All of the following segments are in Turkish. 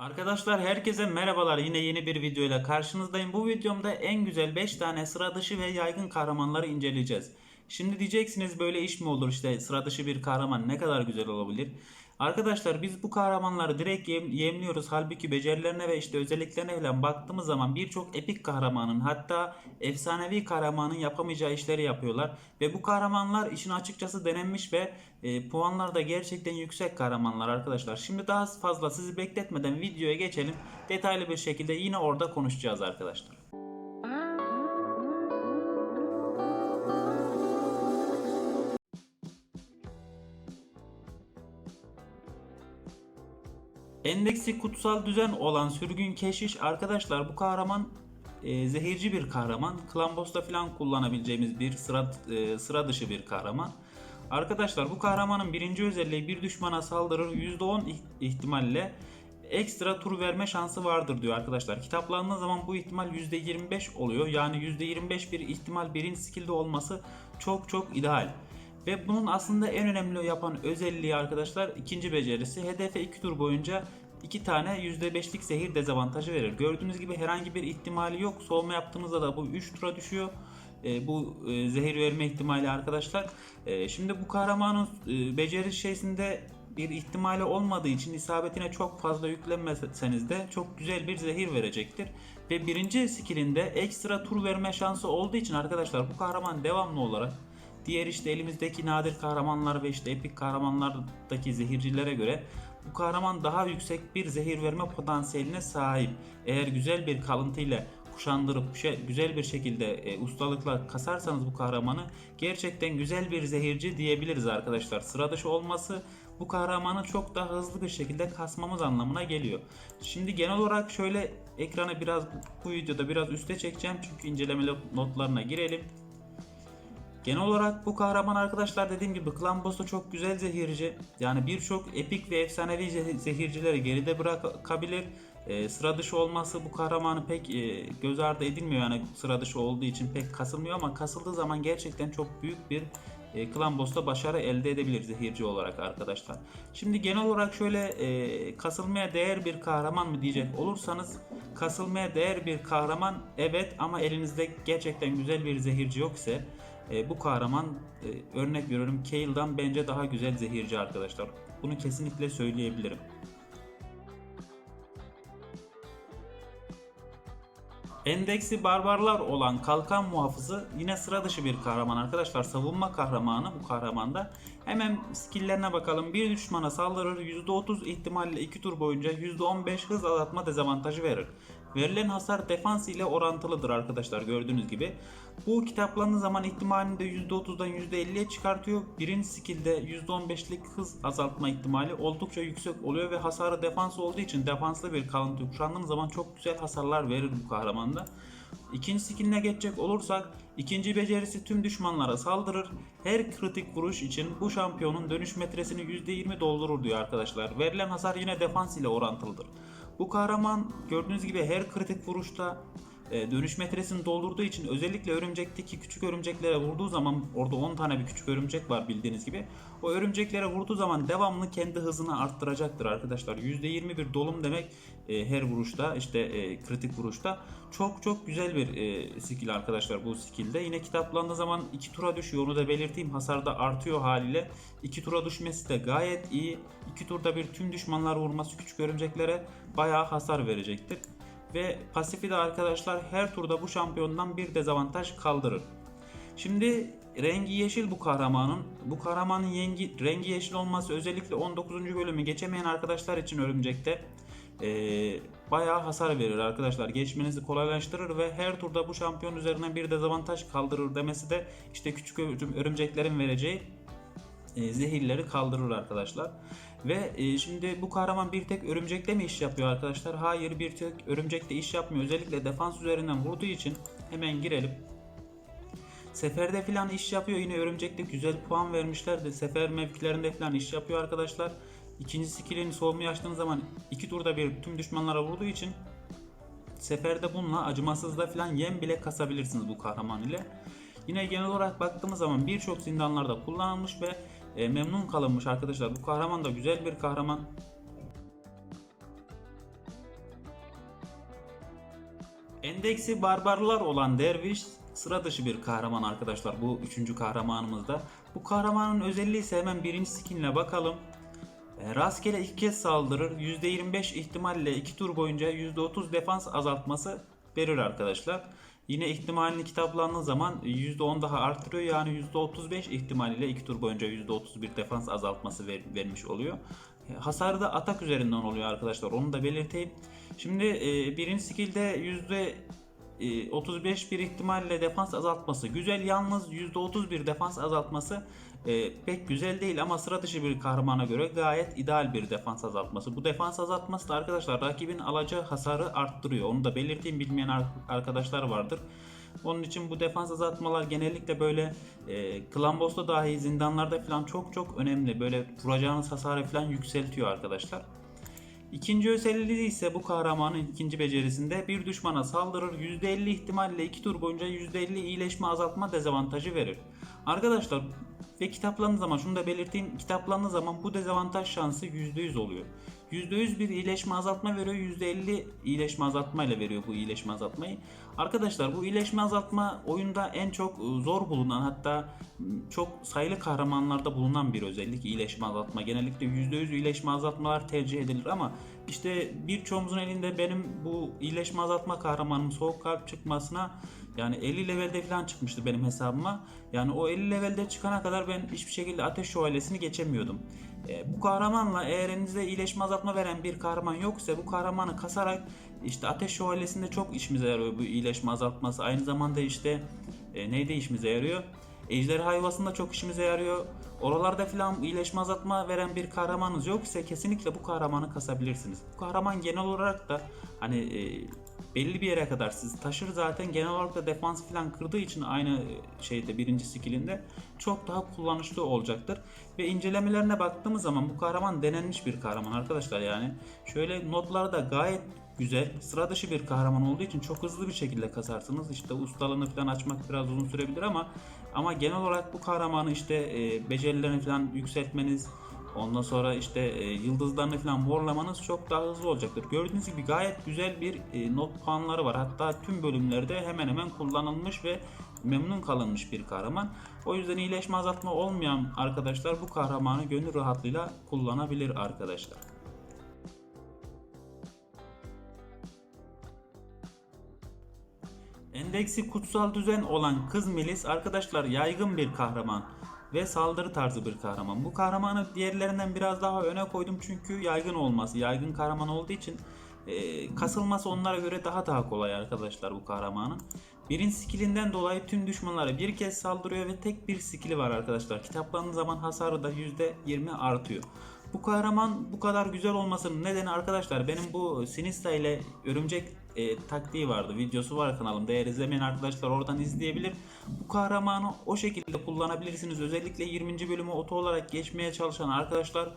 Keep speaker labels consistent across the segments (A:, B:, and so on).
A: Arkadaşlar herkese merhabalar. Yine yeni bir videoyla karşınızdayım. Bu videomda en güzel 5 tane sıra dışı ve yaygın kahramanları inceleyeceğiz. Şimdi diyeceksiniz böyle iş mi olur işte sıra dışı bir kahraman ne kadar güzel olabilir. Arkadaşlar biz bu kahramanları direkt yem- yemliyoruz. Halbuki becerilerine ve işte özelliklerine falan baktığımız zaman birçok epik kahramanın hatta efsanevi kahramanın yapamayacağı işleri yapıyorlar. Ve bu kahramanlar işin açıkçası denenmiş ve e, puanlar da gerçekten yüksek kahramanlar arkadaşlar. Şimdi daha fazla sizi bekletmeden videoya geçelim. Detaylı bir şekilde yine orada konuşacağız arkadaşlar. Endeksi kutsal düzen olan sürgün keşiş arkadaşlar bu kahraman e, zehirci bir kahraman. Klambos'ta falan kullanabileceğimiz bir sıra, e, sıra dışı bir kahraman. Arkadaşlar bu kahramanın birinci özelliği bir düşmana saldırır %10 ih- ihtimalle ekstra tur verme şansı vardır diyor arkadaşlar. Kitaplandığı zaman bu ihtimal %25 oluyor. Yani %25 bir ihtimal birinci skill'de olması çok çok ideal. Ve bunun aslında en önemli yapan özelliği arkadaşlar ikinci becerisi. Hedefe 2 tur boyunca 2 tane %5'lik zehir dezavantajı verir. Gördüğünüz gibi herhangi bir ihtimali yok. Soğuma yaptığımızda da bu 3 tura düşüyor. E, bu e, zehir verme ihtimali arkadaşlar. E, şimdi bu kahramanın e, beceri şeysinde bir ihtimali olmadığı için isabetine çok fazla yüklenmeseniz de çok güzel bir zehir verecektir. Ve birinci skillinde ekstra tur verme şansı olduğu için arkadaşlar bu kahraman devamlı olarak Diğer işte elimizdeki nadir kahramanlar ve işte epik kahramanlardaki zehircilere göre bu kahraman daha yüksek bir zehir verme potansiyeline sahip. Eğer güzel bir kalıntıyla kuşandırıp şey- güzel bir şekilde e, ustalıkla kasarsanız bu kahramanı gerçekten güzel bir zehirci diyebiliriz arkadaşlar. Sıra dışı olması bu kahramanı çok daha hızlı bir şekilde kasmamız anlamına geliyor. Şimdi genel olarak şöyle ekranı biraz bu videoda biraz üste çekeceğim çünkü inceleme notlarına girelim. Genel olarak bu kahraman arkadaşlar dediğim gibi Clan Boss'ta çok güzel zehirci. Yani birçok epik ve efsanevi ze- zehircileri geride bırakabilir. Ee, sıra dışı olması bu kahramanı pek e, göz ardı edilmiyor yani sıra dışı olduğu için pek kasılmıyor ama kasıldığı zaman gerçekten çok büyük bir e, Clan Boss'ta başarı elde edebilir zehirci olarak arkadaşlar. Şimdi genel olarak şöyle e, kasılmaya değer bir kahraman mı diyecek olursanız kasılmaya değer bir kahraman evet ama elinizde gerçekten güzel bir zehirci yok ise e, bu kahraman e, örnek veriyorum Kale'dan bence daha güzel zehirci arkadaşlar. Bunu kesinlikle söyleyebilirim. Endeksi barbarlar olan kalkan muhafızı yine sıra dışı bir kahraman arkadaşlar. Savunma kahramanı bu kahramanda. Hemen skilllerine bakalım. Bir düşmana saldırır %30 ihtimalle 2 tur boyunca %15 hız azaltma dezavantajı verir. Verilen hasar defans ile orantılıdır arkadaşlar gördüğünüz gibi. Bu kitaplandığı zaman ihtimalini de %30'dan %50'ye çıkartıyor. Birinci skillde %15'lik hız azaltma ihtimali oldukça yüksek oluyor ve hasarı defans olduğu için defanslı bir kalıntı kuşandığınız zaman çok güzel hasarlar verir bu kahramanda. İkinci skilline geçecek olursak ikinci becerisi tüm düşmanlara saldırır. Her kritik vuruş için bu şampiyonun dönüş metresini %20 doldurur diyor arkadaşlar. Verilen hasar yine defans ile orantılıdır. Bu kahraman gördüğünüz gibi her kritik vuruşta dönüş metresini doldurduğu için özellikle örümcekteki küçük örümceklere vurduğu zaman orada 10 tane bir küçük örümcek var bildiğiniz gibi. O örümceklere vurduğu zaman devamlı kendi hızını arttıracaktır arkadaşlar. %20 bir dolum demek e, her vuruşta işte e, kritik vuruşta. Çok çok güzel bir e, skill arkadaşlar bu skillde. Yine kitaplandığı zaman 2 tura düşüyor onu da belirteyim. Hasar da artıyor haliyle. 2 tura düşmesi de gayet iyi. 2 turda bir tüm düşmanlar vurması küçük örümceklere bayağı hasar verecektir. Ve pasifi de arkadaşlar her turda bu şampiyondan bir dezavantaj kaldırır. Şimdi rengi yeşil bu kahramanın. Bu kahramanın yengi, rengi yeşil olması özellikle 19. bölümü geçemeyen arkadaşlar için örümcekte eee bayağı hasar verir arkadaşlar. Geçmenizi kolaylaştırır ve her turda bu şampiyon üzerine bir dezavantaj kaldırır demesi de işte küçük örüm- örümceklerin vereceği e, zehirleri kaldırır arkadaşlar. Ve e, şimdi bu kahraman bir tek örümcekle mi iş yapıyor arkadaşlar? Hayır bir tek örümcekle iş yapmıyor. Özellikle defans üzerinden vurduğu için hemen girelim. Seferde falan iş yapıyor. Yine örümcekte güzel puan vermişlerdi. Sefer mevkilerinde falan iş yapıyor arkadaşlar. İkinci skillini soğumayı açtığınız zaman iki turda bir tüm düşmanlara vurduğu için seferde bununla acımasızda falan yem bile kasabilirsiniz bu kahraman ile. Yine genel olarak baktığımız zaman birçok zindanlarda kullanılmış ve e, memnun kalınmış arkadaşlar. Bu kahraman da güzel bir kahraman. Endeksi barbarlar olan derviş sıra dışı bir kahraman arkadaşlar bu üçüncü kahramanımızda. Bu kahramanın özelliği ise hemen birinci skinle bakalım. E, rastgele iki kez saldırır. %25 ihtimalle 2 tur boyunca %30 defans azaltması verir arkadaşlar. Yine ihtimalini kitaplandığı zaman %10 daha artırıyor. Yani %35 ihtimaliyle 2 tur boyunca %31 defans azaltması ver- vermiş oluyor. Hasarı da atak üzerinden oluyor arkadaşlar. Onu da belirteyim. Şimdi e, birinci skill'de yüzde e, 35 bir ihtimalle defans azaltması güzel. Yalnız %31 defans azaltması e, pek güzel değil ama sıra dışı bir kahramana göre gayet ideal bir defans azaltması. Bu defans azaltması da arkadaşlar rakibin alacağı hasarı arttırıyor. Onu da belirteyim bilmeyen ar- arkadaşlar vardır. Onun için bu defans azaltmalar genellikle böyle e, Klambos'ta dahi zindanlarda falan çok çok önemli. Böyle vuracağınız hasarı falan yükseltiyor arkadaşlar. İkinci özelliği ise bu kahramanın ikinci becerisinde bir düşmana saldırır %50 ihtimalle 2 tur boyunca %50 iyileşme azaltma dezavantajı verir. Arkadaşlar ve kitaplandığı zaman şunu da belirteyim kitaplandığı zaman bu dezavantaj şansı %100 oluyor. %100 bir iyileşme azaltma veriyor %50 iyileşme azaltma ile veriyor bu iyileşme azaltmayı. Arkadaşlar bu iyileşme azaltma oyunda en çok e, zor bulunan hatta m, çok sayılı kahramanlarda bulunan bir özellik iyileşme azaltma. Genellikle %100 iyileşme azaltmalar tercih edilir ama işte birçoğumuzun elinde benim bu iyileşme azaltma kahramanım soğuk kalp çıkmasına yani 50 levelde falan çıkmıştı benim hesabıma. Yani o 50 levelde çıkana kadar ben hiçbir şekilde ateş şövalyesini geçemiyordum. E, bu kahramanla eğer elinizde iyileşme azaltma veren bir kahraman yoksa bu kahramanı kasarak işte ateş şövalyesinde çok işimize yarıyor bu iyileşme azaltması. Aynı zamanda işte e, neyde işimize yarıyor? Ejderha yuvasında çok işimize yarıyor. Oralarda filan iyileşme azaltma veren bir kahramanınız yoksa kesinlikle bu kahramanı kasabilirsiniz. Bu kahraman genel olarak da hani e, belli bir yere kadar sizi taşır zaten genel olarak da defans filan kırdığı için aynı e, şeyde birinci skillinde çok daha kullanışlı olacaktır. Ve incelemelerine baktığımız zaman bu kahraman denenmiş bir kahraman arkadaşlar yani. Şöyle notlarda gayet güzel, sıra dışı bir kahraman olduğu için çok hızlı bir şekilde kasarsınız. İşte ustalığını falan açmak biraz uzun sürebilir ama ama genel olarak bu kahramanı işte e, becerilerini falan yükseltmeniz, ondan sonra işte e, yıldızlarını falan morlamanız çok daha hızlı olacaktır. Gördüğünüz gibi gayet güzel bir e, not puanları var. Hatta tüm bölümlerde hemen hemen kullanılmış ve memnun kalınmış bir kahraman. O yüzden iyileşme azaltma olmayan arkadaşlar bu kahramanı gönül rahatlığıyla kullanabilir arkadaşlar. Endeksi kutsal düzen olan kız milis arkadaşlar yaygın bir kahraman ve saldırı tarzı bir kahraman. Bu kahramanı diğerlerinden biraz daha öne koydum çünkü yaygın olması, yaygın kahraman olduğu için e, kasılması onlara göre daha daha kolay arkadaşlar bu kahramanın. Birinci skillinden dolayı tüm düşmanlara bir kez saldırıyor ve tek bir skili var arkadaşlar. Kitaplandığı zaman hasarı da %20 artıyor. Bu kahraman bu kadar güzel olmasının nedeni arkadaşlar benim bu Sinista ile örümcek e, taktiği vardı. Videosu var kanalımda. Eğer izlemeyen arkadaşlar oradan izleyebilir. Bu kahramanı o şekilde kullanabilirsiniz. Özellikle 20. bölümü oto olarak geçmeye çalışan arkadaşlar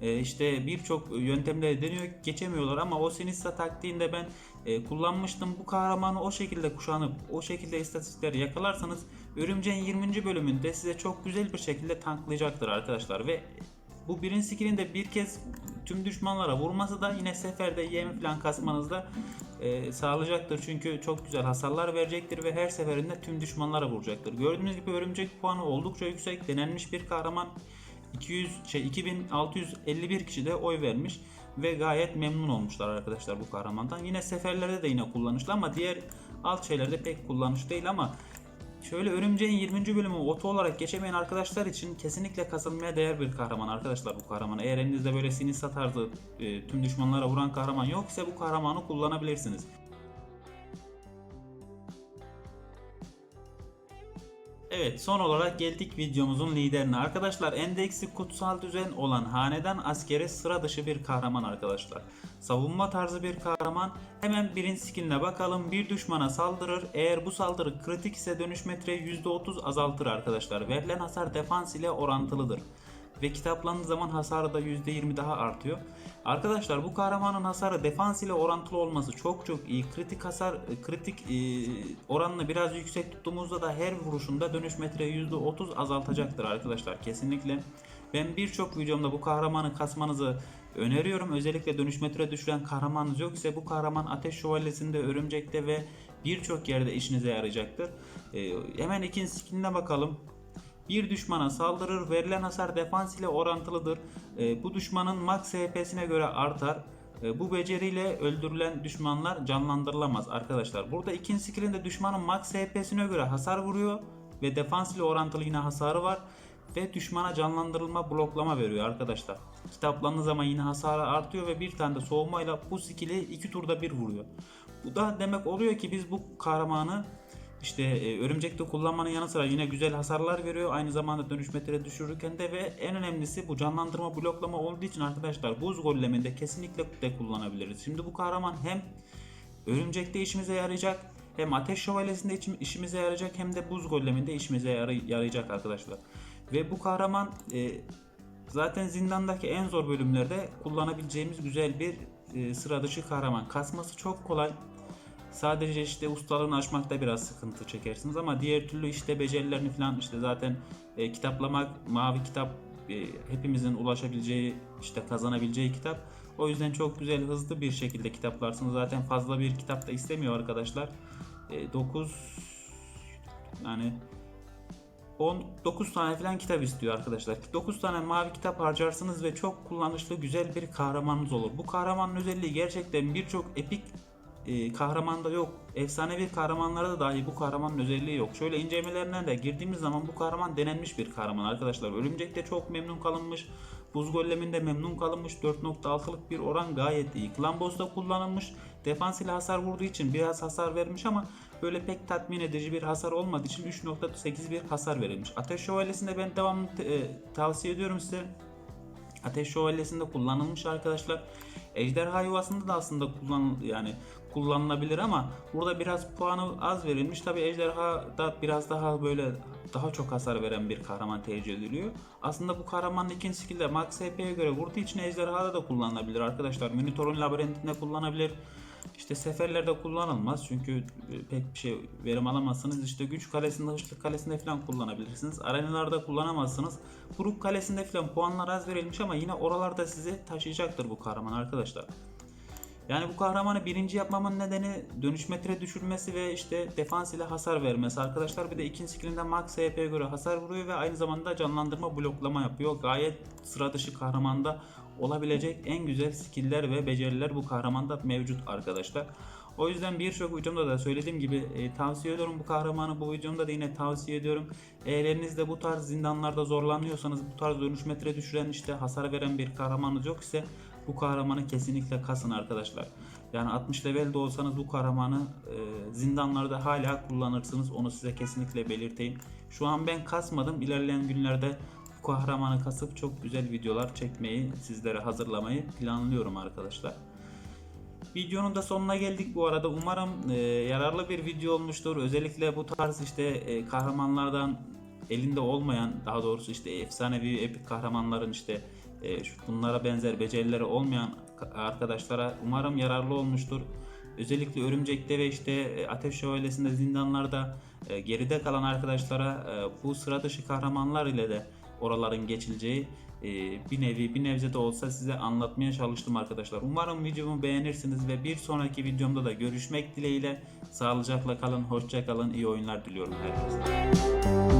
A: e, işte birçok yöntemleri deniyor geçemiyorlar ama o Sinista taktiğinde ben e, kullanmıştım. Bu kahramanı o şekilde kuşanıp o şekilde istatistikleri yakalarsanız Örümceğin 20. bölümünde size çok güzel bir şekilde tanklayacaktır arkadaşlar ve bu birinci skillinde bir kez tüm düşmanlara vurması da yine seferde yem falan kasmanızda e, sağlayacaktır. Çünkü çok güzel hasarlar verecektir ve her seferinde tüm düşmanlara vuracaktır. Gördüğünüz gibi örümcek puanı oldukça yüksek. Denenmiş bir kahraman 200 şey 2651 kişi de oy vermiş ve gayet memnun olmuşlar arkadaşlar bu kahramandan. Yine seferlerde de yine kullanışlı ama diğer alt şeylerde pek kullanışlı değil ama Şöyle Örümceğin 20. bölümü oto olarak geçemeyen arkadaşlar için kesinlikle kasılmaya değer bir kahraman arkadaşlar bu kahraman. Eğer elinizde böyle sinisa tarzı e, tüm düşmanlara vuran kahraman yoksa bu kahramanı kullanabilirsiniz. Evet son olarak geldik videomuzun liderine. Arkadaşlar endeksi kutsal düzen olan hanedan askeri sıra dışı bir kahraman arkadaşlar. Savunma tarzı bir kahraman. Hemen birinci skilline bakalım. Bir düşmana saldırır. Eğer bu saldırı kritik ise dönüş metreyi %30 azaltır arkadaşlar. Verilen hasar defans ile orantılıdır ve kitaplandığı zaman hasarı da %20 daha artıyor. Arkadaşlar bu kahramanın hasarı defans ile orantılı olması çok çok iyi. Kritik hasar kritik e, oranını biraz yüksek tuttuğumuzda da her vuruşunda dönüş metreyi %30 azaltacaktır arkadaşlar. Kesinlikle ben birçok videomda bu kahramanı kasmanızı öneriyorum. Özellikle dönüş metre düşüren kahramanınız yok ise bu kahraman ateş şövalyesinde, örümcekte ve birçok yerde işinize yarayacaktır. Ee, hemen ikinci skilline bakalım. Bir düşmana saldırır, verilen hasar defans ile orantılıdır. Ee, bu düşmanın max HP'sine göre artar. Ee, bu beceriyle öldürülen düşmanlar canlandırılamaz arkadaşlar. Burada ikinci skillinde düşmanın max HP'sine göre hasar vuruyor ve defans ile orantılı yine hasarı var ve düşmana canlandırılma bloklama veriyor arkadaşlar. Kitaplandığı zaman yine hasarı artıyor ve bir tane de soğumayla bu skill'i iki turda bir vuruyor. Bu da demek oluyor ki biz bu kahramanı işte e, örümcekte kullanmanın yanı sıra yine güzel hasarlar veriyor. Aynı zamanda dönüş metre düşürürken de ve en önemlisi bu canlandırma bloklama olduğu için arkadaşlar buz golleminde kesinlikle de kullanabiliriz. Şimdi bu kahraman hem örümcekte işimize yarayacak hem ateş şövalyesinde işimize yarayacak hem de buz golleminde işimize yaray- yarayacak arkadaşlar. Ve bu kahraman e, zaten zindandaki en zor bölümlerde kullanabileceğimiz güzel bir e, sıra dışı kahraman. Kasması çok kolay. Sadece işte ustalığını aşmakta biraz sıkıntı çekersiniz ama diğer türlü işte becerilerini falan işte zaten e, kitaplamak, mavi kitap e, hepimizin ulaşabileceği işte kazanabileceği kitap. O yüzden çok güzel hızlı bir şekilde kitaplarsınız. Zaten fazla bir kitap da istemiyor arkadaşlar. 9 yani 19 tane falan kitap istiyor arkadaşlar. 9 tane mavi kitap harcarsınız ve çok kullanışlı güzel bir kahramanınız olur. Bu kahramanın özelliği gerçekten birçok epik e, kahramanda yok. Efsanevi kahramanlarda da dahi bu kahramanın özelliği yok. Şöyle incelemelerine de girdiğimiz zaman bu kahraman denenmiş bir kahraman arkadaşlar. Örümcek'te çok memnun kalınmış. Buz golleminde memnun kalınmış. 4.6'lık bir oran gayet iyi. Clan Boss'ta kullanılmış. Defans ile hasar vurduğu için biraz hasar vermiş ama böyle pek tatmin edici bir hasar olmadığı için 3.8 bir hasar verilmiş. Ateş Şövalyesi'nde ben devamlı e, tavsiye ediyorum size. Ateş Şövalyesi'nde kullanılmış arkadaşlar. Ejderha yuvasında da aslında kullan yani kullanılabilir ama burada biraz puanı az verilmiş. Tabi ejderha da biraz daha böyle daha çok hasar veren bir kahraman tercih ediliyor. Aslında bu kahramanın ikinci skill'de max HP'ye göre vurduğu için ejderhada da kullanılabilir arkadaşlar. Minotaur'un labirentinde kullanabilir. İşte seferlerde kullanılmaz çünkü e, pek bir şey verim alamazsınız. İşte güç kalesinde, hıçlık kalesinde falan kullanabilirsiniz. Arenalarda kullanamazsınız. Buruk kalesinde falan puanlar az verilmiş ama yine oralarda sizi taşıyacaktır bu kahraman arkadaşlar. Yani bu kahramanı birinci yapmamın nedeni dönüş metre düşürmesi ve işte defans ile hasar vermesi arkadaşlar. Bir de ikinci skillinde max HP'ye göre hasar vuruyor ve aynı zamanda canlandırma bloklama yapıyor. Gayet sıra dışı kahramanda olabilecek en güzel skill'ler ve beceriler bu kahramanda mevcut arkadaşlar. O yüzden birçok videomda da söylediğim gibi e, tavsiye ediyorum bu kahramanı. Bu videomda da yine tavsiye ediyorum. Eğer elinizde bu tarz zindanlarda zorlanıyorsanız bu tarz dönüş metre düşüren işte hasar veren bir kahramanınız yok ise bu kahramanı kesinlikle kasın arkadaşlar. Yani 60 level de olsanız bu kahramanı e, zindanlarda hala kullanırsınız. Onu size kesinlikle belirteyim. Şu an ben kasmadım. İlerleyen günlerde bu kahramanı kasıp çok güzel videolar çekmeyi, sizlere hazırlamayı planlıyorum arkadaşlar. Videonun da sonuna geldik bu arada. Umarım e, yararlı bir video olmuştur. Özellikle bu tarz işte e, kahramanlardan elinde olmayan, daha doğrusu işte efsanevi epik kahramanların işte e, bunlara benzer becerileri olmayan ka- arkadaşlara umarım yararlı olmuştur. Özellikle örümcekte ve işte e, ateş şövalyesinde zindanlarda e, geride kalan arkadaşlara e, bu sıra dışı kahramanlar ile de oraların geçileceği bir nevi bir nebze de olsa size anlatmaya çalıştım arkadaşlar. Umarım videomu beğenirsiniz ve bir sonraki videomda da görüşmek dileğiyle sağlıcakla kalın, hoşça kalın, iyi oyunlar diliyorum herkese.